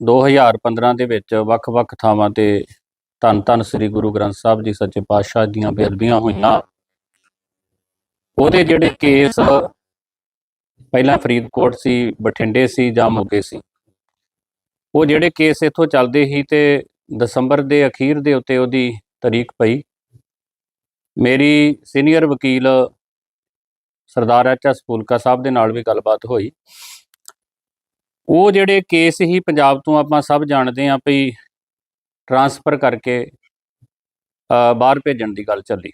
2015 ਦੇ ਵਿੱਚ ਵੱਖ-ਵੱਖ ਥਾਵਾਂ ਤੇ ਧੰਨ ਧੰਨ ਸ੍ਰੀ ਗੁਰੂ ਗ੍ਰੰਥ ਸਾਹਿਬ ਜੀ ਸੱਚੇ ਪਾਤਸ਼ਾਹ ਦੀਆਂ ਬੇਅਦਬੀਆਂ ਹੋਈਆਂ। ਉਹਦੇ ਜਿਹੜੇ ਕੇਸ ਪਹਿਲਾਂ ਫਰੀਦਕੋਟ ਸੀ, ਬਠਿੰਡੇ ਸੀ ਜਾਂ ਮੋਗੇ ਸੀ, ਉਹ ਜਿਹੜੇ ਕੇਸ ਇੱਥੋਂ ਚੱਲਦੇ ਸੀ ਤੇ ਦਸੰਬਰ ਦੇ ਅਖੀਰ ਦੇ ਉੱਤੇ ਉਹਦੀ ਤਾਰੀਖ ਪਈ। ਮੇਰੀ ਸੀਨੀਅਰ ਵਕੀਲ ਸਰਦਾਰ ਐਚ ਐਸ ਫੂਲਕਾ ਸਾਹਿਬ ਦੇ ਨਾਲ ਵੀ ਗੱਲਬਾਤ ਹੋਈ। ਉਹ ਜਿਹੜੇ ਕੇਸ ਹੀ ਪੰਜਾਬ ਤੋਂ ਆਪਾਂ ਸਭ ਜਾਣਦੇ ਆਂ ਵੀ ਟਰਾਂਸਫਰ ਕਰਕੇ ਬਾਹਰ ਭੇਜਣ ਦੀ ਗੱਲ ਚੱਲੀ।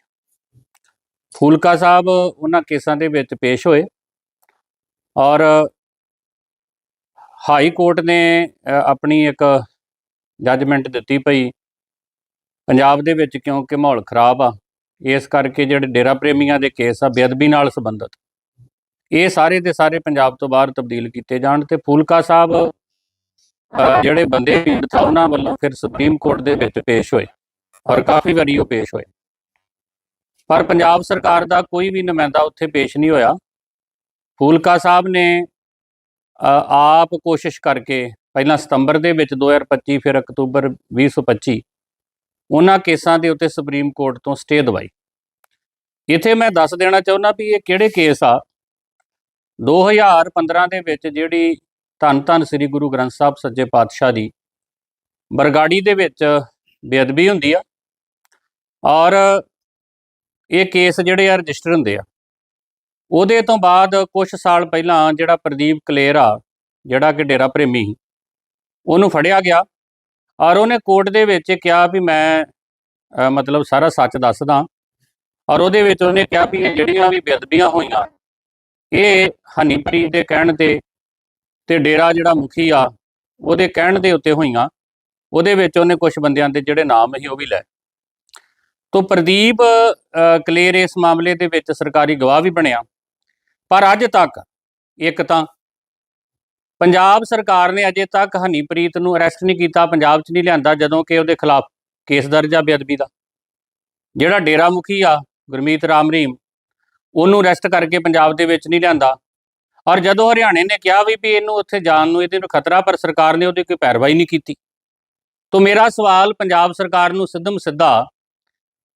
ਫੂਲਕਾ ਸਾਹਿਬ ਉਹਨਾਂ ਕੇਸਾਂ ਦੇ ਵਿੱਚ ਪੇਸ਼ ਹੋਏ ਔਰ ਹਾਈ ਕੋਰਟ ਨੇ ਆਪਣੀ ਇੱਕ ਜੱਜਮੈਂਟ ਦਿੱਤੀ ਪਈ, ਪੰਜਾਬ ਦੇ ਵਿੱਚ ਕਿਉਂਕਿ ਮਾਹੌਲ ਖਰਾਬ ਆ, ਇਸ ਕਰਕੇ ਜਿਹੜੇ ਡੇਰਾ ਪ੍ਰੇਮੀਆਂ ਦੇ ਕੇਸ ਆ ਬੇਅਦਬੀ ਨਾਲ ਸੰਬੰਧਿਤ। ਇਹ ਸਾਰੇ ਦੇ ਸਾਰੇ ਪੰਜਾਬ ਤੋਂ ਬਾਹਰ ਤਬਦੀਲ ਕੀਤੇ ਜਾਣ ਤੇ ਫੂਲਕਾ ਸਾਹਿਬ ਜਿਹੜੇ ਬੰਦੇ ਪੀੜਤ ਆ ਉਹਨਾਂ ਵੱਲੋਂ ਫਿਰ ਸੁਪਰੀਮ ਕੋਰਟ ਦੇ ਵਿੱਚ ਪੇਸ਼ ਹੋਏ ਔਰ ਕਾਫੀ ਵਾਰੀ ਉਹ ਪੇਸ਼ ਹੋਏ। ਪਰ ਪੰਜਾਬ ਸਰਕਾਰ ਦਾ ਕੋਈ ਵੀ ਨੁਮਾਇੰਦਾ ਉੱਥੇ ਪੇਸ਼ ਨਹੀਂ ਹੋਇਆ। ਫੂਲਕਾ ਸਾਹਿਬ ਨੇ ਆਪ ਕੋਸ਼ਿਸ਼ ਕਰਕੇ ਪਹਿਲਾਂ ਸਤੰਬਰ ਦੇ ਵਿੱਚ 2025 ਫਿਰ ਅਕਤੂਬਰ 2025 ਉਹਨਾਂ ਕੇਸਾਂ ਦੇ ਉੱਤੇ ਸੁਪਰੀਮ ਕੋਰਟ ਤੋਂ ਸਟੇ ਦਵਾਈ। ਇੱਥੇ ਮੈਂ ਦੱਸ ਦੇਣਾ ਚਾਹੁੰਦਾ ਵੀ ਇਹ ਕਿਹੜੇ ਕੇਸ ਆ? 2015 ਦੇ ਵਿੱਚ ਜਿਹੜੀ ਧੰਨ ਧੰਨ ਸ੍ਰੀ ਗੁਰੂ ਗ੍ਰੰਥ ਸਾਹਿਬ ਸੱਜੇ ਪਾਤਸ਼ਾਹ ਦੀ ਬਰਗਾੜੀ ਦੇ ਵਿੱਚ ਬੇਅਦਬੀ ਹੁੰਦੀ ਆ ਔਰ ਇਹ ਕੇਸ ਜਿਹੜੇ ਆ ਰਜਿਸਟਰ ਹੁੰਦੇ ਆ। ਉਹਦੇ ਤੋਂ ਬਾਅਦ ਕੁਝ ਸਾਲ ਪਹਿਲਾਂ ਜਿਹੜਾ ਪ੍ਰਦੀਪ ਕਲੇਰ ਆ, ਜਿਹੜਾ ਕਿ ਡੇਰਾ ਪ੍ਰੇਮੀ ਸੀ, ਉਹਨੂੰ ਫੜਿਆ ਗਿਆ ਔਰ ਉਹਨੇ ਕੋਰਟ ਦੇ ਵਿੱਚ ਕਿਹਾ ਵੀ ਮੈਂ ਮਤਲਬ ਸਾਰਾ ਸੱਚ ਦੱਸਦਾ ਔਰ ਉਹਦੇ ਵਿੱਚ ਉਹਨੇ ਕਿਹਾ ਵੀ ਇਹ ਜਿਹੜੀਆਂ ਵੀ ਬੇਅਦਬੀਆਂ ਹੋਈਆਂ ਇਹ ਹਨੀਪ੍ਰੀਤ ਦੇ ਕਹਿਣ ਤੇ ਤੇ ਡੇਰਾ ਜਿਹੜਾ ਮੁਖੀ ਆ ਉਹਦੇ ਕਹਿਣ ਦੇ ਉੱਤੇ ਹੋਈਆਂ। ਉਹਦੇ ਵਿੱਚ ਉਹਨੇ ਕੁਝ ਬੰਦਿਆਂ ਦੇ ਜਿਹੜੇ ਨਾਮ ਸੀ ਉਹ ਵੀ ਲੈ। ਤੋਂ ਪ੍ਰਦੀਪ ਅ, ਕਲੇਰ ਇਸ ਮਾਮਲੇ ਦੇ ਵਿੱਚ ਸਰਕਾਰੀ ਗਵਾਹ ਵੀ ਬਣਿਆ। ਪਰ ਅੱਜ ਤੱਕ ਇੱਕ ਤਾਂ ਪੰਜਾਬ ਸਰਕਾਰ ਨੇ ਅਜੇ ਤੱਕ ਹਨੀਪ੍ਰੀਤ ਨੂੰ ਅਰੈਸਟ ਨਹੀਂ ਕੀਤਾ ਪੰਜਾਬ 'ਚ ਨਹੀਂ ਲਿਆਂਦਾ ਜਦੋਂ ਕਿ ਉਹਦੇ ਖਿਲਾਫ ਕੇਸ ਦਰਜ ਆ ਬੇਅਦਬੀ ਦਾ। ਜਿਹੜਾ ਡੇਰਾ ਮੁਖੀ ਆ ਗੁਰਮੀਤ ਰਾਮ ਰਹੀਮ ਉਹਨੂੰ ਅਰੈਸਟ ਕਰਕੇ ਪੰਜਾਬ ਦੇ ਵਿੱਚ ਨਹੀਂ ਲਿਆਂਦਾ। ਔਰ ਜਦੋਂ ਹਰਿਆਣੇ ਨੇ ਕਿਹਾ ਵੀ ਵੀ ਇਹਨੂੰ ਉੱਥੇ ਜਾਣ ਨੂੰ, ਇਹਦੇ ਨੂੰ ਖਤਰਾ, ਪਰ ਸਰਕਾਰ ਨੇ ਉਹਦੀ ਕੋਈ ਪੈਰਵਾਈ ਨਹੀਂ ਕੀਤੀ। ਤੋਂ ਮੇਰਾ ਸਵਾਲ ਪੰਜਾਬ ਸਰਕਾਰ ਨੂੰ ਸਿੱਧਮ ਸਿੱਧਾ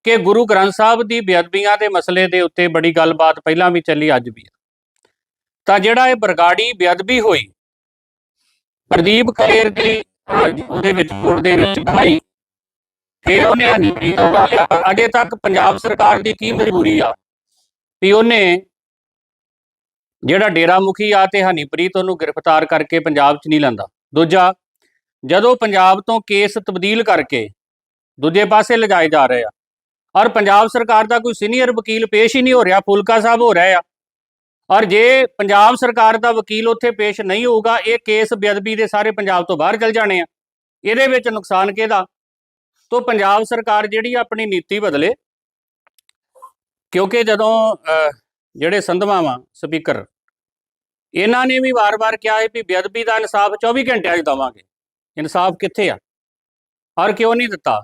ਕਿ ਗੁਰੂ ਗ੍ਰੰਥ ਸਾਹਿਬ ਦੀ ਬੇਅਦਬੀਆਂ ਦੇ ਮਸਲੇ ਦੇ ਉੱਤੇ ਬੜੀ ਗੱਲਬਾਤ ਪਹਿਲਾਂ ਵੀ ਚੱਲੀ, ਅੱਜ ਵੀ ਆ। ਤਾਂ ਜਿਹੜਾ ਇਹ ਬਰਗਾੜੀ ਬੇਅਦਬੀ ਹੋਈ, ਪ੍ਰਦੀਪ ਖੇਰ ਦੀ ਉਹਦੇ ਵਿੱਚ ਕੋਰਟ ਦੇ ਵਿੱਚ ਭਾਈ ਫਿਰ ਉਹਨੇ ਅਜੇ ਤੱਕ ਪੰਜਾਬ ਸਰਕਾਰ ਦੀ ਕੀ ਮਜਬੂਰੀ ਆ? ਵੀ ਉਹਨੇ ਜਿਹੜਾ ਡੇਰਾ ਮੁਖੀ ਆ ਤੇ ਹਨੀਪ੍ਰੀਤ ਉਹਨੂੰ ਗ੍ਰਿਫਤਾਰ ਕਰਕੇ ਪੰਜਾਬ 'ਚ ਨਹੀਂ ਲੈਂਦਾ। ਦੂਜਾ, ਜਦੋਂ ਪੰਜਾਬ ਤੋਂ ਕੇਸ ਤਬਦੀਲ ਕਰਕੇ ਦੂਜੇ ਪਾਸੇ ਲਿਜਾਏ ਜਾ ਰਹੇ ਆ, ਔਰ ਪੰਜਾਬ ਸਰਕਾਰ ਦਾ ਕੋਈ ਸੀਨੀਅਰ ਵਕੀਲ ਪੇਸ਼ ਹੀ ਨਹੀਂ ਹੋ ਰਿਹਾ, ਫੁਲਕਾ ਸਾਹਿਬ ਹੋ ਰਿਹਾ ਆ, ਔਰ ਜੇ ਪੰਜਾਬ ਸਰਕਾਰ ਦਾ ਵਕੀਲ ਉੱਥੇ ਪੇਸ਼ ਨਹੀਂ ਹੋਊਗਾ, ਇਹ ਕੇਸ ਬੇਅਦਬੀ ਦੇ ਸਾਰੇ ਪੰਜਾਬ ਤੋਂ ਬਾਹਰ ਚਲ ਜਾਣੇ ਆ। ਇਹਦੇ ਵਿੱਚ ਨੁਕਸਾਨ ਕਿਹਦਾ? ਤੋਂ, ਪੰਜਾਬ ਸਰਕਾਰ ਜਿਹੜੀ ਆ ਆਪਣੀ ਨੀਤੀ ਬਦਲੇ ਕਿਉਂਕਿ ਜਦੋਂ ਅਹ, ਜਿਹੜੇ ਸੰਧਵਾਵਾਂ ਸਪੀਕਰ ਇਹਨਾਂ ਨੇ ਵੀ ਵਾਰ-ਵਾਰ ਕਿਹਾ ਹੈ ਵੀ ਬੇਅਦਬੀ ਦਾ ਇਨਸਾਫ 24 ਘੰਟਿਆਂ 'ਚ ਦਵਾਂਗੇ। ਇਨਸਾਫ ਕਿੱਥੇ ਆ? ਔਰ ਕਿਉਂ ਨਹੀਂ ਦਿੱਤਾ?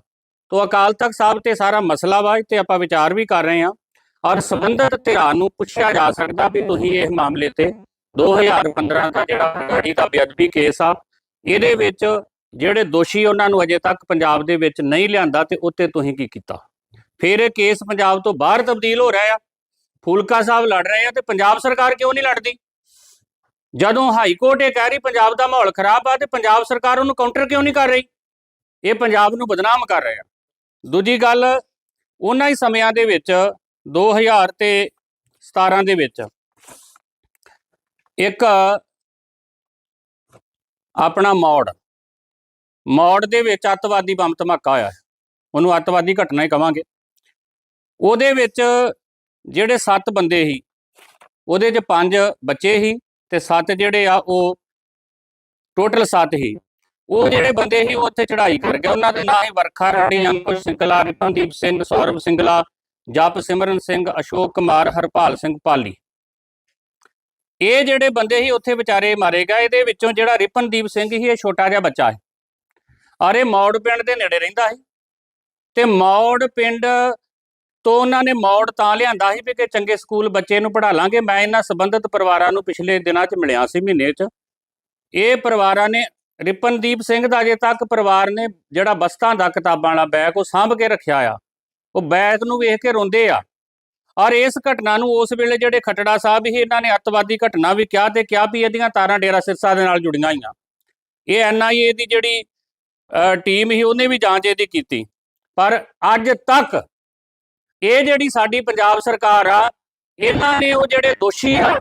ਤੋ ਅਕਾਲ ਤਖਤ ਸਾਹਿਬ ਤੇ ਸਾਰਾ ਮਸਲਾ ਵਾ ਤੇ ਆਪਾਂ ਵਿਚਾਰ ਵੀ ਕਰ ਰਹੇ ਹਾਂ। ਔਰ ਸੰਬੰਧਿਤ ਧਿਰਾਂ ਨੂੰ ਪੁੱਛਿਆ ਜਾ ਸਕਦਾ ਵੀ ਤੁਸੀਂ ਇਸ ਮਾਮਲੇ ਤੇ 2015 ਦਾ ਜਿਹੜਾ ਗਾੜੀ ਦਾ ਬੇਅਦਬੀ ਕੇਸ ਆ ਇਹਦੇ ਵਿੱਚ ਜਿਹੜੇ ਦੋਸ਼ੀ ਉਹਨਾਂ ਨੂੰ ਅਜੇ ਤੱਕ ਪੰਜਾਬ ਦੇ ਵਿੱਚ ਨਹੀਂ ਲਿਆਂਦਾ ਤੇ ਉੱਤੇ ਤੁਸੀਂ ਕੀ ਕੀਤਾ? ਫਿਰ ਇਹ ਕੇਸ ਪੰਜਾਬ ਤੋਂ ਬਾਹਰ ਤਬਦੀਲ ਹੋ ਰਿਹਾ ਆ। ਫੂਲਕਾ ਸਾਹਿਬ ਲੜ ਰਹੇ ਆ ਤੇ ਪੰਜਾਬ ਸਰਕਾਰ ਕਿਉਂ ਨਹੀਂ ਲੜਦੀ? ਜਦੋਂ ਹਾਈ ਕੋਰਟ ਇਹ ਕਹਿ ਰਹੀ ਪੰਜਾਬ ਦਾ ਮਾਹੌਲ ਖਰਾਬ ਆ ਤੇ ਪੰਜਾਬ ਸਰਕਾਰ ਉਹਨੂੰ ਕਾਊਂਟਰ ਕਿਉਂ ਨਹੀਂ ਕਰ ਰਹੀ? ਇਹ ਪੰਜਾਬ ਨੂੰ ਬਦਨਾਮ ਕਰ ਰਿਹਾ। ਦੂਜੀ ਗੱਲ, ਉਹਨਾਂ ਹੀ ਸਮਿਆਂ ਦੇ ਵਿੱਚ 2000 ਤੇ 17 ਦੇ ਵਿੱਚ, ਇੱਕ ਆਪਣਾ ਮੌੜ ਮੌੜ ਦੇ ਵਿੱਚ ਅੱਤਵਾਦੀ ਬੰਬ ਧਮਾਕਾ ਹੋਇਆ। ਉਹਨੂੰ ਅੱਤਵਾਦੀ ਘਟਨਾ ਹੀ ਕਵਾਂਗੇ। ਉਹਦੇ ਵਿੱਚ ਜਿਹੜੇ 7 ਬੰਦੇ ਸੀ ਉਹਦੇ 'ਚ 5 ਬੱਚੇ ਸੀ ਤੇ 7 ਜਿਹੜੇ ਆ ਉਹ ਟੋਟਲ 7 ਹੀ ਉਹ ਜਿਹੜੇ ਬੰਦੇ ਸੀ ਉਹ ਉੱਥੇ ਚੜ੍ਹਾਈ ਕਰ ਗਏ। ਉਹਨਾਂ ਦੇ ਨਾਂ ਹੀ ਵਰਖਾ ਰਾਣੀ ਅੰਕੁਸ਼ ਸਿੰਗਲਾ ਰਿਪਨਦੀਪ ਸਿੰਘ ਸੌਰਵ ਸਿੰਗਲਾ ਜਪ ਸਿਮਰਨ ਸਿੰਘ ਅਸ਼ੋਕ ਕੁਮਾਰ ਹਰਪਾਲ ਸਿੰਘ ਪਾਲੀ। ਇਹ ਜਿਹੜੇ ਬੰਦੇ ਸੀ ਉੱਥੇ ਵਿਚਾਰੇ ਮਾਰੇ ਗਏ। ਇਹਦੇ ਵਿੱਚੋਂ ਜਿਹੜਾ ਰਿਪਨਦੀਪ ਸਿੰਘ ਸੀ ਇਹ ਛੋਟਾ ਜਿਹਾ ਬੱਚਾ ਹੈ ਔਰ ਇਹ ਮੌੜ ਪਿੰਡ ਦੇ ਨੇੜੇ ਰਹਿੰਦਾ ਸੀ। ਤੇ ਮੌੜ ਪਿੰਡ ਤੋਂ ਉਹਨਾਂ ਨੇ ਮੌੜ ਤਾਂ ਲਿਆਂਦਾ ਸੀ ਵੀ ਕਿ ਚੰਗੇ ਸਕੂਲ ਬੱਚੇ ਨੂੰ ਪੜ੍ਹਾ ਲਾਂਗੇ। ਮੈਂ ਇਹਨਾਂ ਸੰਬੰਧਿਤ ਪਰਿਵਾਰਾਂ ਨੂੰ ਪਿਛਲੇ ਦਿਨਾਂ 'ਚ ਮਿਲਿਆ ਸੀ, ਮਹੀਨੇ 'ਚ। ਇਹ ਪਰਿਵਾਰਾਂ ਨੇ ਰਿਪਨਦੀਪ ਸਿੰਘ ਦਾ ਅਜੇ ਤੱਕ ਪਰਿਵਾਰ ਨੇ ਜਿਹੜਾ ਬਸਤਾਂ ਦਾ ਕਿਤਾਬਾਂ ਵਾਲਾ ਬੈਗ ਉਹ ਸਾਂਭ ਕੇ ਰੱਖਿਆ ਆ। ਉਹ ਬੈਗ ਨੂੰ ਵੇਖ ਕੇ ਰੋਂਦੇ ਆ। ਔਰ ਇਸ ਘਟਨਾ ਨੂੰ ਉਸ ਵੇਲੇ ਜਿਹੜੇ ਖਟੜਾ ਸਾਹਿਬ ਹੀ ਇਹਨਾਂ ਨੇ ਅੱਤਵਾਦੀ ਘਟਨਾ ਵੀ ਕਿਹਾ ਤੇ ਕਿਹਾ ਵੀ ਇਹਦੀਆਂ ਤਾਰਾਂ ਡੇਰਾ ਸਿਰਸਾ ਦੇ ਨਾਲ ਜੁੜੀਆਂ ਹੋਈਆਂ। ਇਹ ਐਨਆਈਏ ਦੀ ਜਿਹੜੀ ਟੀਮ ਹੀ ਉਹਨੇ ਵੀ ਜਾਂਚ ਇਹਦੀ ਕੀਤੀ। ਪਰ ਅੱਜ ਤੱਕ ਇਹ ਜਿਹੜੀ ਸਾਡੀ ਪੰਜਾਬ ਸਰਕਾਰ ਆ, ਇਹਨਾਂ ਨੇ ਉਹ ਜਿਹੜੇ ਦੋਸ਼ੀ ਆ,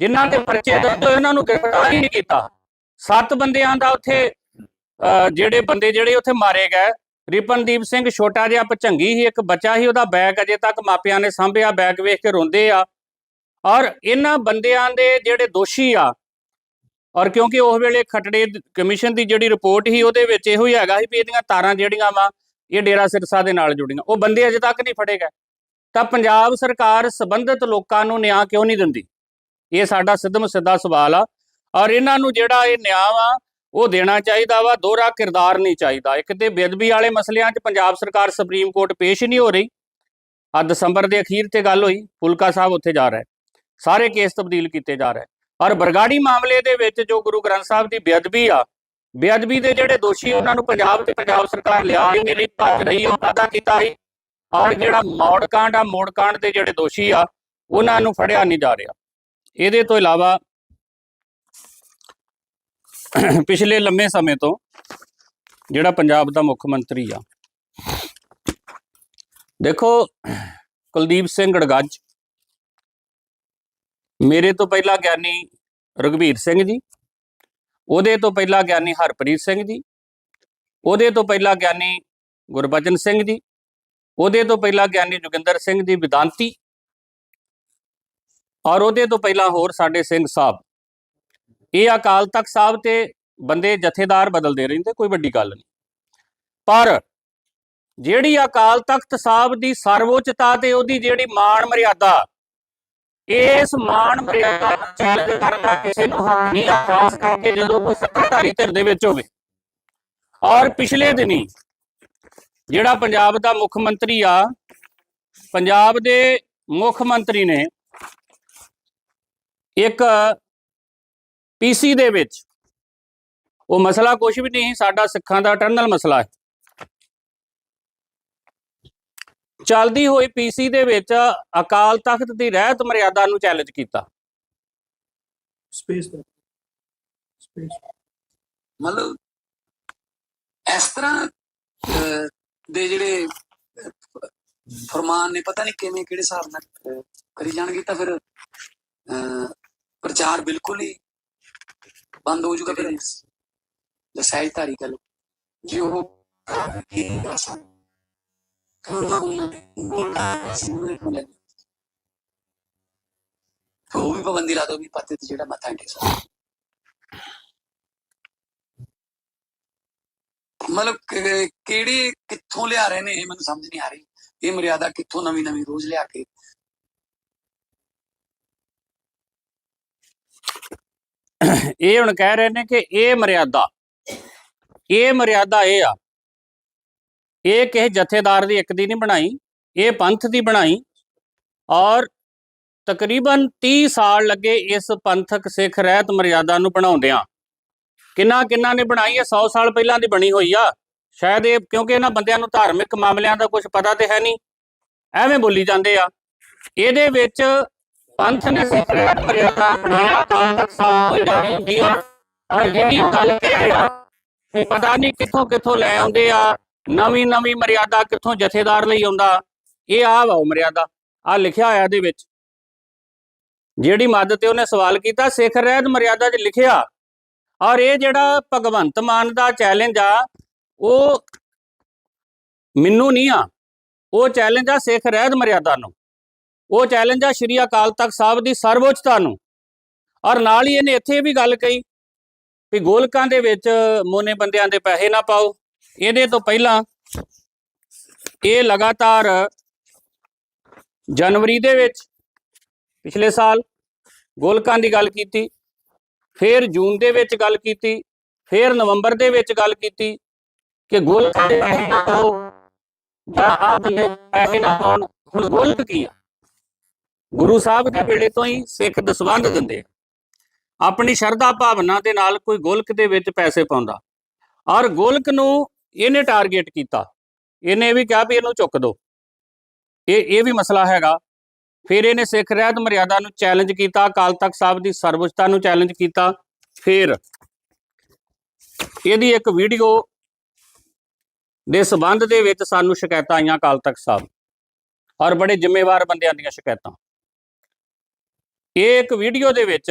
ਜਿਨ੍ਹਾਂ ਦੇ ਪਰਚੇ ਦਰਜ ਹੋਏ ਨੂੰ ਗ੍ਰਿਫਤਾਰ ਹੀ ਨਹੀਂ ਕੀਤਾ। ਸੱਤ ਬੰਦਿਆਂ ਦਾ ਉੱਥੇ ਜਿਹੜੇ ਬੰਦੇ ਜਿਹੜੇ ਉੱਥੇ ਮਾਰੇ ਗਏ, ਰਿਪਨਦੀਪ ਸਿੰਘ ਛੋਟਾ ਜਿਹਾ ਭਚੰਗੀ ਸੀ, ਇੱਕ ਬੱਚਾ ਸੀ, ਉਹਦਾ ਬੈਗ ਅਜੇ ਤੱਕ ਮਾਪਿਆਂ ਨੇ ਸਾਂਭਿਆ, ਬੈਗ ਵੇਖ ਕੇ ਰੋਂਦੇ ਆ। ਔਰ ਇਹਨਾਂ ਬੰਦਿਆਂ ਦੇ ਜਿਹੜੇ ਦੋਸ਼ੀ ਆ, ਔਰ ਕਿਉਂਕਿ ਉਸ ਵੇਲੇ ਖਟੜੇ ਕਮਿਸ਼ਨ ਦੀ ਜਿਹੜੀ ਰਿਪੋਰਟ ਸੀ, ਉਹਦੇ ਵਿੱਚ ਇਹੋ ਹੀ ਹੈਗਾ ਸੀ ਵੀ ਇਹਦੀਆਂ ਤਾਰਾਂ ਜਿਹੜੀਆਂ ਵਾ ਇਹ ਡੇਰਾ ਸਿਰਸਾ ਦੇ ਨਾਲ ਜੁੜੀਆਂ। ਉਹ ਬੰਦੇ ਅਜੇ ਤੱਕ ਨਹੀਂ ਫੜੇ ਗਏ। ਤਾਂ ਪੰਜਾਬ ਸਰਕਾਰ ਸੰਬੰਧਿਤ ਲੋਕਾਂ ਨੂੰ ਨਿਆਂ ਕਿਉਂ ਨਹੀਂ ਦਿੰਦੀ? ਇਹ ਸਾਡਾ ਸਿੱਧਮ ਸਿੱਧਾ ਸਵਾਲ ਆ। ਔਰ ਇਹਨਾਂ ਨੂੰ ਜਿਹੜਾ ਇਹ ਨਿਆਂ ਵਾ, ਉਹ ਦੇਣਾ ਚਾਹੀਦਾ ਵਾ, ਦੋਹਰਾ ਕਿਰਦਾਰ ਨਹੀਂ ਚਾਹੀਦਾ। ਇੱਕ ਤੇ ਬੇਅਦਬੀ ਵਾਲੇ ਮਸਲਿਆਂ 'ਚ ਪੰਜਾਬ ਸਰਕਾਰ ਸੁਪਰੀਮ ਕੋਰਟ ਪੇਸ਼ ਹੀ ਨਹੀਂ ਹੋ ਰਹੀ। ਆ ਦਸੰਬਰ ਦੇ ਅਖੀਰ ਤੇ ਗੱਲ ਹੋਈ। ਫੁਲਕਾ ਸਾਹਿਬ ਉੱਥੇ ਜਾ ਰਿਹਾ। ਸਾਰੇ ਕੇਸ ਤਬਦੀਲ ਕੀਤੇ ਜਾ ਰਹੇ। ਔਰ ਬਰਗਾੜੀ ਮਾਮਲੇ ਦੇ ਵਿੱਚ ਜੋ ਗੁਰੂ ਗ੍ਰੰਥ ਸਾਹਿਬ ਦੀ ਬੇਅਦਬੀ ਆ ਬੇਅਦਬੀ ਦੇ ਜਿਹੜੇ ਦੋਸ਼ੀ ਉਹਨਾਂ ਨੂੰ ਪੰਜਾਬ ਤੇ ਪੰਜਾਬ ਸਰਕਾਰ ਲਿਆ ਕੇ ਮੇਰੀ ਭੱਜ ਰਹੀ, ਉਹ ਵਾਅਦਾ ਕੀਤਾ ਸੀ। ਔਰ ਜਿਹੜਾ ਮੌੜਕਾਂਡ ਆ ਮੌੜਕਾਂਡ ਦੇ ਜਿਹੜੇ ਦੋਸ਼ੀ ਆ, ਉਹਨਾਂ ਨੂੰ ਫੜਿਆ ਨਹੀਂ ਜਾ ਰਿਹਾ। ਇਹਦੇ ਤੋਂ ਇਲਾਵਾ ਪਿਛਲੇ ਲੰਮੇ ਸਮੇਂ ਤੋਂ ਜਿਹੜਾ ਪੰਜਾਬ ਦਾ ਮੁੱਖ ਮੰਤਰੀ ਆ, ਦੇਖੋ, ਕੁਲਦੀਪ ਸਿੰਘ ਗੜਗੱਜ ਮੇਰੇ ਤੋਂ ਪਹਿਲਾਂ ਗਿਆਨੀ ਰਘਵੀਰ ਸਿੰਘ ਜੀ ਉਹਦੇ ਤੋਂ ਪਹਿਲਾਂ ਗਿਆਨੀ ਹਰਪ੍ਰੀਤ ਸਿੰਘ ਜੀ, ਉਹਦੇ ਤੋਂ ਪਹਿਲਾਂ ਗਿਆਨੀ ਗੁਰਬਚਨ ਸਿੰਘ ਜੀ, ਉਹਦੇ ਤੋਂ ਪਹਿਲਾਂ ਗਿਆਨੀ ਜੋਗਿੰਦਰ ਸਿੰਘ ਜੀ ਵਿਦਾਂਤੀ ਔਰ ਉਹਦੇ ਤੋਂ ਪਹਿਲਾਂ ਹੋਰ ਸਾਡੇ ਸਿੰਘ ਸਾਹਿਬ। ਇਹ ਅਕਾਲ ਤਖਤ ਸਾਹਿਬ ਤੇ ਬੰਦੇ ਜਥੇਦਾਰ ਬਦਲਦੇ ਰਹਿੰਦੇ, ਕੋਈ ਵੱਡੀ ਗੱਲ ਨਹੀਂ। ਪਰ ਜਿਹੜੀ ਅਕਾਲ ਤਖਤ ਸਾਹਿਬ ਦੀ ਸਰਵਉੱਚਤਾ ਤੇ ਉਹਦੀ ਜਿਹੜੀ ਮਾਣ ਮਰਿਆਦਾ ਇਸ ਮਾਣ ਮਰਿਆਦਾ ਨੂੰ ਚੈਲੰਜ ਕਰਦਾ ਕਿਸੇ ਨੂੰ ਨਹੀਂ ਆ ਖਾਸ ਕਰਕੇ ਜਦੋਂ ਕੋਈ ਸੱਤਾਧਾਰੀ ਧਿਰ ਦੇ ਵਿੱਚ ਹੋਵੇ। ਔਰ ਪਿਛਲੇ ਦਿਨੀ ਜਿਹੜਾ ਪੰਜਾਬ ਦਾ ਮੁੱਖ ਮੰਤਰੀ ਆ, ਪੰਜਾਬ ਦੇ ਮੁੱਖ ਮੰਤਰੀ ਨੇ ਇੱਕ ਪੀਸੀ ਦੇ ਵਿੱਚ ਉਹ ਮਸਲਾ ਕੁਝ ਵੀ ਨਹੀਂ, ਸਾਡਾ ਸਿੱਖਾਂ ਦਾ ਟਰਨਲ ਮਸਲਾ ਹੈ। ਚੱਲਦੀ ਹੋਈ ਪੀਸੀ ਦੇ ਵਿੱਚ ਅਕਾਲ ਤਖਤ ਦੀ ਰਹਿਤ ਮਰਿਆਦਾ ਨੂੰ ਚੈਲੰਜ ਕੀਤਾ। ਸਪੇਸ ਦਾ। ਸਪੇਸ ਮਤਲਬ ਇਸ ਤਰ੍ਹਾਂ ਦੇ ਜਿਹੜੇ ਫਰਮਾਨ ਨੇ ਪਤਾ ਨਹੀਂ ਕਿਵੇਂ ਕਿਹੜੇ ਹਿਸਾਬ ਨਾਲ ਕਰੀ ਜਾਣਗੇ ਤਾਂ ਫਿਰ ਅਹ, ਪ੍ਰਚਾਰ ਬਿਲਕੁਲ ਹੀ ਬੰਦ ਹੋ ਜਾਊਗਾ ਫਿਰ। ਸਹਿਜਧਾਰੀ ਕਹ ਲੋ ਜੇ ਉਹ ਉਹ ਵੀ ਪਾਬੰਦੀ ਲਾ ਦੋ ਵੀ ਪੱਤੇ ਤੇ ਜਿਹੜਾ ਮੱਥਾ ਟੇਕ ਮਤਲਬ ਕਿਹੜੀ ਕਿੱਥੋਂ ਲਿਆ ਰਹੇ ਨੇ ਇਹ ਮੈਨੂੰ ਸਮਝ ਨਹੀਂ ਆ ਰਹੀ। ਇਹ ਮਰਿਆਦਾ ਕਿੱਥੋਂ ਨਵੀਂ ਨਵੀਂ ਰੋਜ਼ ਲਿਆ ਕੇ। ਇਹ ਹੁਣ ਕਹਿ ਰਹੇ ਨੇ ਕਿ ਇਹ ਮਰਿਆਦਾ ਇਹ ਮਰਿਆਦਾ ਇਹ ਆ ਇਹ ਕਿਸੇ ਜਥੇਦਾਰ ਦੀ ਇੱਕ ਦੀ ਨਹੀਂ ਬਣਾਈ, ਇਹ ਪੰਥ ਦੀ ਬਣਾਈ ਔਰ ਤਕਰੀਬਨ 30 ਸਾਲ ਲੱਗੇ ਇਸ ਪੰਥਕ ਸਿੱਖ ਰਹਿਤ ਮਰਿਆਦਾ ਨੂੰ ਬਣਾਉਂਦਿਆਂ। ਕਿੰਨਾ ਕਿੰਨਾ ਨੇ ਬਣਾਈ ਹੈ 100 ਸਾਲ ਪਹਿਲਾਂ ਦੀ ਬਣੀ ਹੋਈ ਆ। ਸ਼ਾਇਦ ਇਹ ਕਿਉਂਕਿ ਇਹਨਾਂ ਬੰਦਿਆਂ ਨੂੰ ਧਾਰਮਿਕ ਮਾਮਲਿਆਂ ਦਾ ਕੁਝ ਪਤਾ ਤੇ ਹੈ ਨਹੀਂ, ਐਵੇਂ ਬੋਲੀ ਜਾਂਦੇ ਆ। ਇਹਦੇ ਵਿੱਚ ਪੰਥ ਨੇ ਸਿੱਖ ਰਹਿਤ ਮਰਿਆਦਾ ਬਣਾਇਆ ਕਾਲ ਤੱਕ ਸਾਹ ਜਾਂਦੀ ਆ। ਔਰ ਜਿਹੜੀ ਗੱਲ ਕਹਿ ਪਤਾ ਨਹੀਂ ਕਿੱਥੋਂ ਕਿੱਥੋਂ ਲੈ ਆਉਂਦੇ ਆ। ਨਵੀਂ ਨਵੀਂ ਮਰਿਆਦਾ ਕਿੱਥੋਂ ਜਥੇਦਾਰ ਲਈ ਆਉਂਦਾ? ਇਹ ਆ ਵਾ ਉਹ ਮਰਿਆਦਾ ਆ ਲਿਖਿਆ ਹੋਇਆ ਇਹਦੇ ਵਿੱਚ। ਜਿਹੜੀ ਮੱਦ ਤੇ ਉਹਨੇ ਸਵਾਲ ਕੀਤਾ, ਸਿੱਖ ਰਹਿਤ ਮਰਿਆਦਾ 'ਚ ਲਿਖਿਆ। ਔਰ ਇਹ ਜਿਹੜਾ ਭਗਵੰਤ ਮਾਨ ਦਾ ਚੈਲੰਜ ਆ, ਉਹ ਮੈਨੂੰ ਨਹੀਂ ਆ। ਉਹ ਚੈਲੰਜ ਆ ਸਿੱਖ ਰਹਿਤ ਮਰਿਆਦਾ ਨੂੰ। ਉਹ ਚੈਲੰਜ ਆ ਸ਼੍ਰੀ ਅਕਾਲ ਤਖਤ ਸਾਹਿਬ ਦੀ ਸਰਵਉੱਚਤਾ ਨੂੰ। ਔਰ ਨਾਲ ਹੀ ਇਹਨੇ ਇੱਥੇ ਵੀ ਗੱਲ ਕਹੀ ਵੀ ਗੋਲਕਾਂ ਦੇ ਵਿੱਚ ਮੋਨੇ ਬੰਦਿਆਂ ਦੇ ਪੈਸੇ ਨਾ ਪਾਓ। ਇਹਦੇ ਤੋਂ ਪਹਿਲਾਂ ਇਹ ਲਗਾਤਾਰ ਜਨਵਰੀ ਦੇ ਵਿੱਚ ਪਿਛਲੇ ਸਾਲ ਗੋਲਕਾਂ ਦੀ ਗੱਲ ਕੀਤੀ, ਫਿਰ ਜੂਨ ਦੇ ਵਿੱਚ ਗੱਲ ਕੀਤੀ, ਫਿਰ ਨਵੰਬਰ ਦੇ ਵਿੱਚ ਗੱਲ ਕੀਤੀ ਕਿ ਗੋਲਕਾਂ ਦੇ ਪੈਸੇ ਨਾ ਪਾਓ ਜਾਂ ਆਪ ਦੇ ਪੈਸੇ ਨਾ ਪਾਉਣ। ਹੁਣ ਗੋਲਕ ਕੀ ਆ? ਗੁਰੂ ਸਾਹਿਬ ਦੇ ਵੇਲੇ ਤੋਂ ਹੀ ਸਿੱਖ ਦਸਵੰਧ ਦਿੰਦੇ ਆਪਣੀ ਸ਼ਰਧਾ ਭਾਵਨਾ ਦੇ ਨਾਲ ਕੋਈ ਗੋਲਕ ਦੇ ਵਿੱਚ ਪੈਸੇ ਪਾਉਂਦਾ। ਔਰ ਗੋਲਕ ਨੂੰ ਇਹਨੇ ਟਾਰਗੇਟ ਕੀਤਾ। ਇਹਨੇ ਇਹ ਵੀ ਕਿਹਾ ਵੀ ਇਹਨੂੰ ਚੁੱਕ ਦਿਓ ਇਹ ਇਹ ਵੀ ਮਸਲਾ ਹੈਗਾ। ਫਿਰ ਇਹਨੇ ਸਿੱਖ ਰਹਿਤ ਮਰਿਆਦਾ ਨੂੰ ਚੈਲੰਜ ਕੀਤਾ, ਅਕਾਲ ਤਖਤ ਸਾਹਿਬ ਦੀ ਸਰਵਉੱਚਤਾ ਨੂੰ ਚੈਲੰਜ ਕੀਤਾ। ਫਿਰ ਇਹਦੀ ਇੱਕ ਵੀਡੀਓ ਦੇ ਸਬੰਧ ਦੇ ਵਿੱਚ ਸਾਨੂੰ ਸ਼ਿਕਾਇਤਾਂ ਆਈਆਂ ਅਕਾਲ ਤਖਤ ਸਾਹਿਬ। ਔਰ ਬੜੇ ਜ਼ਿੰਮੇਵਾਰ ਬੰਦਿਆਂ ਦੀਆਂ ਸ਼ਿਕਾਇਤਾਂ। ਇਹ ਇੱਕ ਵੀਡੀਓ ਦੇ ਵਿੱਚ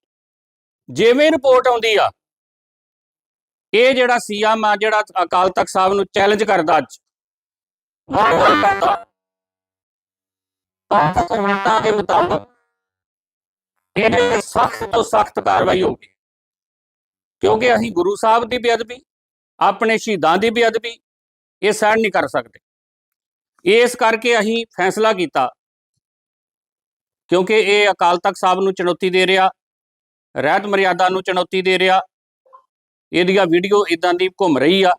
ਜਿਵੇਂ ਰਿਪੋਰਟ ਆਉਂਦੀ ਆ, ਇਹ ਜਿਹੜਾ ਸੀਐਮ ਆ, ਜਿਹੜਾ ਅਕਾਲ ਤਖਤ ਸਾਹਿਬ ਨੂੰ ਚੈਲੰਜ ਕਰਦਾ ਅੱਜ। ਵਾਰ-ਵਾਰ ਕਰਦਾ ਦੇ ਮੁਤਾਬਕ ਇਹਦੇ ਸਖਤ ਤੋਂ ਸਖਤ ਕਾਰਵਾਈ ਹੋਊਗੀ ਕਿਉਂਕਿ ਅਸੀਂ ਗੁਰੂ ਸਾਹਿਬ ਦੀ ਬੇਅਦਬੀ, ਆਪਣੇ ਸ਼ਹੀਦਾਂ ਦੀ ਬੇਅਦਬੀ, ਇਹ ਸਹਿਣ ਨਹੀਂ ਕਰ ਸਕਦੇ। ਇਸ ਕਰਕੇ ਅਸੀਂ ਫੈਸਲਾ ਕੀਤਾ, ਕਿਉਂਕਿ ਇਹ ਅਕਾਲ ਤਖਤ ਸਾਹਿਬ ਨੂੰ ਚੁਣੌਤੀ ਦੇ ਰਿਹਾ। ਰਹਿਤ ਮਰਿਆਦਾ ਨੂੰ ਚੁਣੌਤੀ ਦੇ ਰਿਹਾ। ਇਹਦੀਆਂ ਵੀਡੀਓ ਇਦਾਂ ਦੀ ਘੁੰਮ ਰਹੀ ਆ।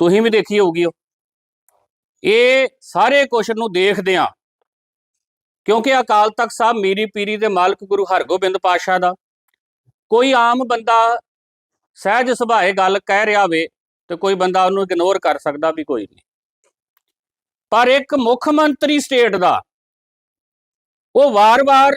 ਤੁਸੀਂ ਵੀ ਦੇਖੀ ਹੋਊਗੀ ਉਹ। ਇਹ ਸਾਰੇ ਕੁਛ ਨੂੰ ਦੇਖਦੇ ਆ ਕਿਉਂਕਿ ਅਕਾਲ ਤਖਤ ਸਾਹਿਬ ਮੀਰੀ ਪੀਰੀ ਦੇ ਮਾਲਕ ਗੁਰੂ ਹਰਗੋਬਿੰਦ ਪਾਤਸ਼ਾਹ ਦਾ। ਕੋਈ ਆਮ ਬੰਦਾ ਸਹਿਜ ਸੁਭਾਏ ਗੱਲ ਕਹਿ ਰਿਹਾ ਵੇ ਤੇ ਕੋਈ ਬੰਦਾ ਉਹਨੂੰ ਇਗਨੋਰ ਕਰ ਸਕਦਾ ਵੀ ਕੋਈ ਨਹੀਂ। ਪਰ ਇੱਕ ਮੁੱਖ ਮੰਤਰੀ ਸਟੇਟ ਦਾ ਉਹ ਵਾਰ-ਵਾਰ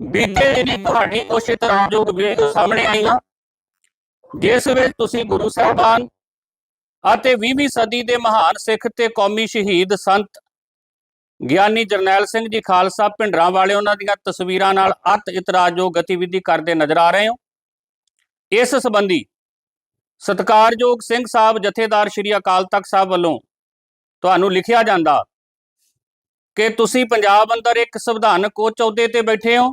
ਬੀਤੇ ਜਿਹੜੀ ਤੁਹਾਡੀ ਕੁਛ ਇਤਰਾਜ਼ਯੋਗ ਵੀਡੀਓ ਸਾਹਮਣੇ ਆਈਆਂ ਜਿਸ ਵਿੱਚ ਤੁਸੀਂ ਗੁਰੂ ਸਾਹਿਬਾਨ ਅਤੇ 20ਵੀਂ ਸਦੀ ਦੇ ਮਹਾਨ ਸਿੱਖ ਤੇ ਕੌਮੀ ਸ਼ਹੀਦ ਸੰਤ ਗਿਆਨੀ ਜਰਨੈਲ ਸਿੰਘ ਜੀ ਖਾਲਸਾ ਭਿੰਡਰਾਂ ਵਾਲੇ ਉਹਨਾਂ ਦੀਆਂ ਤਸਵੀਰਾਂ ਨਾਲ ਅਤ ਇਤਰਾਜ਼ਯੋਗ ਗਤੀਵਿਧੀ ਕਰਦੇ ਨਜ਼ਰ ਆ ਰਹੇ ਹੋ। ਇਸ ਸੰਬੰਧੀ ਸਤਕਾਰਯੋਗ ਸਿੰਘ ਸਾਹਿਬ ਜਥੇਦਾਰ ਸ਼੍ਰੀ ਅਕਾਲ ਤਖਤ ਸਾਹਿਬ ਵੱਲੋਂ ਤੁਹਾਨੂੰ ਲਿਖਿਆ ਜਾਂਦਾ ਕਿ ਤੁਸੀਂ ਪੰਜਾਬ ਅੰਦਰ ਇੱਕ ਸੰਵਿਧਾਨਕ ਉੱਚ ਅਹੁਦੇ ਤੇ ਬੈਠੇ ਹੋ।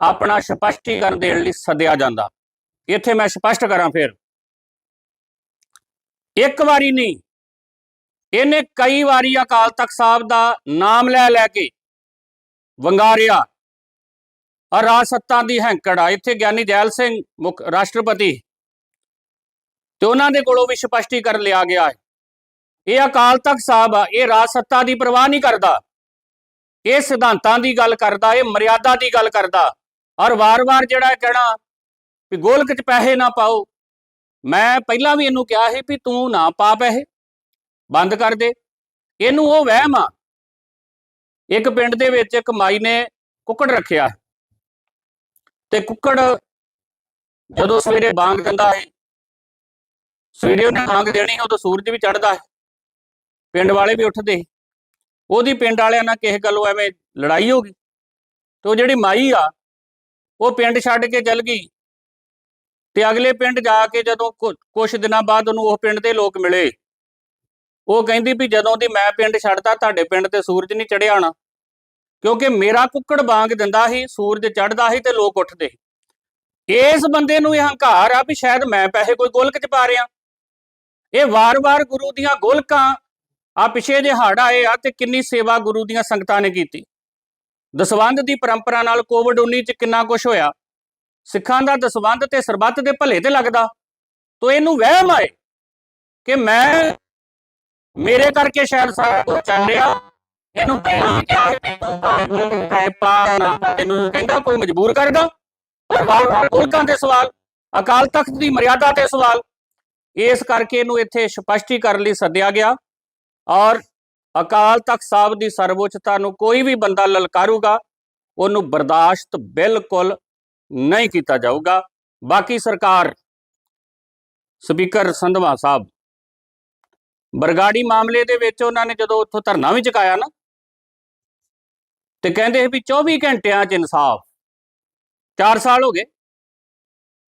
ਆਪਣਾ ਸਪਸ਼ਟੀਕਰਨ ਦੇਣ ਲਈ ਸੱਦਿਆ ਜਾਂਦਾ। ਇੱਥੇ ਮੈਂ ਸਪਸ਼ਟ ਕਰਾਂ ਫਿਰ। ਇੱਕ ਵਾਰੀ ਨਹੀਂ, ਇਹਨੇ ਕਈ ਵਾਰੀ ਅਕਾਲ ਤਖਤ ਸਾਹਿਬ ਦਾ ਨਾਮ ਲੈ ਲੈ ਕੇ ਵੰਗਾਰਿਆ। ਔਰ ਰਾਜ ਸੱਤਾ ਦੀ ਹੈਂਕੜ ਆ, ਇੱਥੇ ਗਿਆਨੀ ਜੈਲ ਸਿੰਘ ਮੁੱਖ ਰਾਸ਼ਟਰਪਤੀ। ਤੇ ਉਹਨਾਂ ਦੇ ਕੋਲੋਂ ਵੀ ਸਪਸ਼ਟੀਕਰਨ ਲਿਆ ਗਿਆ ਹੈ। ਇਹ ਅਕਾਲ ਤਖਤ ਸਾਹਿਬ ਆ, ਇਹ ਰਾਜ ਸੱਤਾ ਦੀ ਪਰਵਾਹ ਨਹੀਂ ਕਰਦਾ। ਇਹ ਸਿਧਾਂਤਾਂ ਦੀ ਗੱਲ ਕਰਦਾ, ਇਹ ਮਰਿਆਦਾ ਦੀ ਗੱਲ ਕਰਦਾ। ਔਰ ਵਾਰ-ਵਾਰ ਜਿਹੜਾ ਕਹਿਣਾ ਵੀ ਗੋਲਕ 'ਚ ਪੈਸੇ ਨਾ ਪਾਓ। ਮੈਂ ਪਹਿਲਾਂ ਵੀ ਇਹਨੂੰ ਕਿਹਾ ਸੀ ਵੀ ਤੂੰ ਨਾ ਪਾ ਪੈਸੇ, ਬੰਦ ਕਰ ਦੇ। ਇਹਨੂੰ ਉਹ ਵਹਿਮ ਆ। ਇੱਕ ਪਿੰਡ ਦੇ ਵਿੱਚ ਇੱਕ ਮਾਈ ਨੇ ਕੁੱਕੜ ਰੱਖਿਆ। ਤੇ ਕੁੱਕੜ ਜਦੋਂ ਸਵੇਰੇ ਬਾਂਗ ਦਿੰਦਾ ਹੈ ਸਵੇਰੇ ਉਹਨੇ ਬਾਂਗ ਦੇਣੀ, ਉਦੋਂ ਸੂਰਜ ਵੀ ਚੜਦਾ ਹੈ ਪਿੰਡ ਵਾਲੇ ਵੀ ਉੱਠਦੇ ਸੀ। ਉਹਦੀ ਪਿੰਡ ਵਾਲਿਆਂ ਨਾਲ ਕਿਸੇ ਗੱਲੋਂ ਐਵੇਂ ਲੜਾਈ ਹੋ ਗਈ। ਤੇ ਉਹ ਜਿਹੜੀ ਮਾਈ ਆ ਉਹ ਪਿੰਡ ਛੱਡ ਕੇ ਚਲ ਗਈ। ਤੇ ਅਗਲੇ ਪਿੰਡ ਜਾ ਕੇ ਜਦੋਂ ਕੁਝ ਦਿਨਾਂ ਬਾਅਦ ਉਹਨੂੰ ਉਹ ਪਿੰਡ ਦੇ ਲੋਕ ਮਿਲੇ। ਉਹ ਕਹਿੰਦੀ ਵੀ ਜਦੋਂ ਦੀ ਮੈਂ ਪਿੰਡ ਛੱਡਦਾ ਤੁਹਾਡੇ ਪਿੰਡ ਤੇ ਸੂਰਜ ਨਹੀਂ ਚੜਿਆ ਹੋਣਾ ਕਿਉਂਕਿ ਮੇਰਾ ਕੁੱਕੜ ਬਾਂਗ ਦਿੰਦਾ ਸੀ, ਸੂਰਜ ਚੜਦਾ ਸੀ ਤੇ ਲੋਕ ਉੱਠਦੇ ਸੀ। ਇਸ ਬੰਦੇ ਨੂੰ ਇਹ ਹੰਕਾਰ ਆ ਵੀ ਸ਼ਾਇਦ ਮੈਂ ਪੈਸੇ ਕੋਈ ਗੋਲਕ ਚ ਪਾ ਰਿਆਂ ਇਹ ਵਾਰ-ਵਾਰ ਗੁਰੂ ਦੀਆਂ ਗੋਲਕਾਂ ਆ ਪਿਛੇ ਜੇ ਹੜ ਆਏ ਆ ਤੇ ਕਿੰਨੀ ਸੇਵਾ ਗੁਰੂ ਦੀਆਂ ਸੰਗਤਾਂ ਨੇ ਕੀਤੀ। ਦਸਵੰਧ ਦੀ ਪਰੰਪਰਾ ਨਾਲ ਕੋਵਿਡ 19 ਚ ਕਿੰਨਾ ਕੁਝ ਹੋਇਆ? ਸਿੱਖਾਂ ਦਾ ਦਸਵੰਧ ਤੇ ਸਰਬੱਤ ਦੇ ਭਲੇ ਤੇ ਲੱਗਦਾ? ਤੋ ਇਹਨੂੰ ਵਹਿਮ ਆਏ ਕਿ ਮੈਂ ਮੇਰੇ ਕਰਕੇ ਸ਼ਾਇਦ ਸਾਰਾ ਕੁਝ ਚੱਲ ਰਿਹਾ। ਇਹਨੂੰ ਕਹਿ ਪਾ ਨਾ ਇਹਨੂੰ ਕਹਿੰਦਾ ਕੋਈ ਮਜਬੂਰ ਕਰਦਾ? ਪਰ ਵਾਰ-ਵਾਰ ਦੇ ਸਵਾਲ, ਅਕਾਲ ਤਖਤ ਦੀ ਮਰਿਆਦਾ ਤੇ ਸਵਾਲ। ਇਸ ਕਰਕੇ ਇਹਨੂੰ ਇੱਥੇ ਸਪਸ਼ਟੀਕਰਨ ਲਈ ਸੱਦਿਆ ਗਿਆ ਔਰ ਅਕਾਲ ਤਖਤ ਸਾਹਿਬ ਦੀ ਸਰਵਉੱਚਤਾ ਨੂੰ ਕੋਈ ਵੀ ਬੰਦਾ ਲਲਕਾਰੂਗਾ, ਉਹਨੂੰ ਬਰਦਾਸ਼ਤ ਬਿਲਕੁਲ ਨਹੀਂ ਕੀਤਾ ਜਾਊਗਾ। ਬਾਕੀ ਸਰਕਾਰ, ਸਪੀਕਰ ਸੰਧਵਾ ਸਾਹਿਬ, ਬਰਗਾੜੀ ਮਾਮਲੇ ਦੇ ਵਿੱਚ ਉਹਨਾਂ ਨੇ ਜਦੋਂ ਉੱਥੋਂ ਧਰਨਾ ਵੀ ਚੁਕਾਇਆ ਨਾ, ਤੇ ਕਹਿੰਦੇ ਵੀ 24 ਘੰਟਿਆਂ 'ਚ ਇਨਸਾਫ 4 ਸਾਲ ਹੋ ਗਏ।